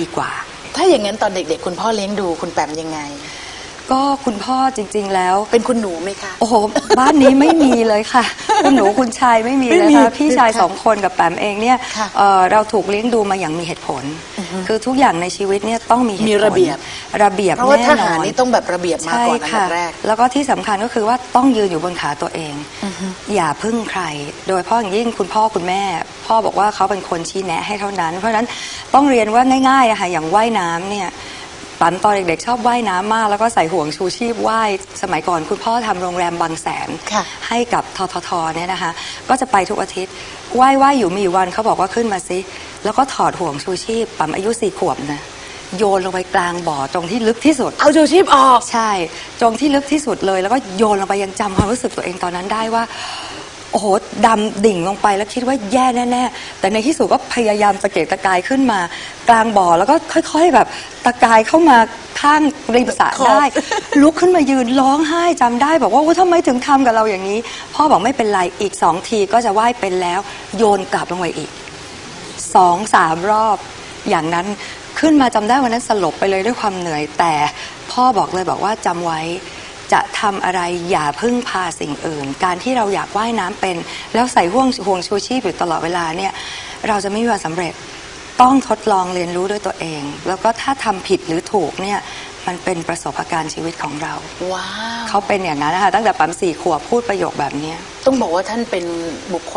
ดีกว่า ถ้าอย่างนั้นตอนเด็กๆ คุณพ่อเลี้ยงดูคุณแปมยังไง ก็คุณพ่อจริงๆแล้ว เป็นคุณหนูไหมคะ โอ้โห บ้านนี้ไม่มีเลยค่ะ คุณหนูคุณชายไม่มีไม่เลยมีค่ะพี่ชายค่ะสองคนกับแปมเองเนี่ยค่ะเอ่อเราถูกเลี้ยงดูมาอย่างมีเหตุผล คือทุกอย่างในชีวิตเนี่ยต้องมีเหตุผลมีระเบียบ ระเบียบเพราะว่าแน่ทนหารอนนี่ต้องแบบระเบียบมาใช่ก่อนอันค่ะดับแรก แล้วก็ที่สำคัญก็คือว่าต้องยืนอยู่บนขาตัวเอง อย่าพึ่งใคร โดยเฉพาะอย่างยิ่งคุณพ่อคุณแม่ พ่อบอกว่าเขาเป็นคนชี้แนะให้เท่านั้น เพราะฉะนั้นต้องเรียนว่าง่ายๆอะค่ะอย่างว่ายน้ำเนี่ย ปันตอนเด็กๆ ชอบว่ายน้ำมาก แล้วก็ใส่ห่วงชูชีพว่ายสมัยก่อนคุณพ่อทำโรงแรมบางแสน ค่ะ ให้กับทททเนี่ยนะคะ ก็จะไปทุกอาทิตย์ว่ายว่ายอยู่มีอยู่วันเขาบอกว่าขึ้นมาซิแล้วก็ถอดห่วงชูชีพปั๊มอายุสี่ขวบนะโยนลงไปกลางบ่อตรงที่ลึกที่สุด เอาชูชีพออก ใช่ตรงที่ลึกที่สุดเลย แล้วก็โยนลงไปยังจำความรู้สึกตัวเองตอนนั้นได้ว่า โอ้โหดำดิ่งลงไปแล้วคิดว่าแย่แน่ๆแต่ในที่สุดก็พยายามตะเกียกตะกายขึ้นมา กลางบ่อแล้วก็ค่อยๆแบบตะกายเข้ามาข้างริมสระขอบได้ ลุกขึ้นมายืนร้องไห้จำได้ บอกว่าโอ้ทำไมถึงทำกับเราอย่างนี้ พ่อบอกไม่เป็นไรอีกสองทีก็จะว่ายเป็นแล้ว โยนกลับลงไปอีกสองสามรอบ อย่างนั้นขึ้นมาจำได้วันนั้นสลบไปเลยด้วยความเหนื่อย แต่พ่อบอกเลยบอกว่าจำไว้ จะทำอะไรอย่าพึ่งพาสิ่งอื่น การที่เราอยากว่ายน้ำเป็น แล้วใส่ห่วงห่วงชูชีพอยู่ตลอดเวลาเนี่ยเราจะไม่มีวันสำเร็จต้องทดลองเรียนรู้ด้วยตัวเอง แล้วก็ถ้าทำผิดหรือถูกเนี่ยมันเป็นประสบการณ์ชีวิตของเรา ว้าว เขาเป็นอย่างนั้นนะคะตั้งแต่ปั๊มสี่ขวบพูดประโยคแบบเนี้ย ต้องบอกว่าท่านเป็นบุคคล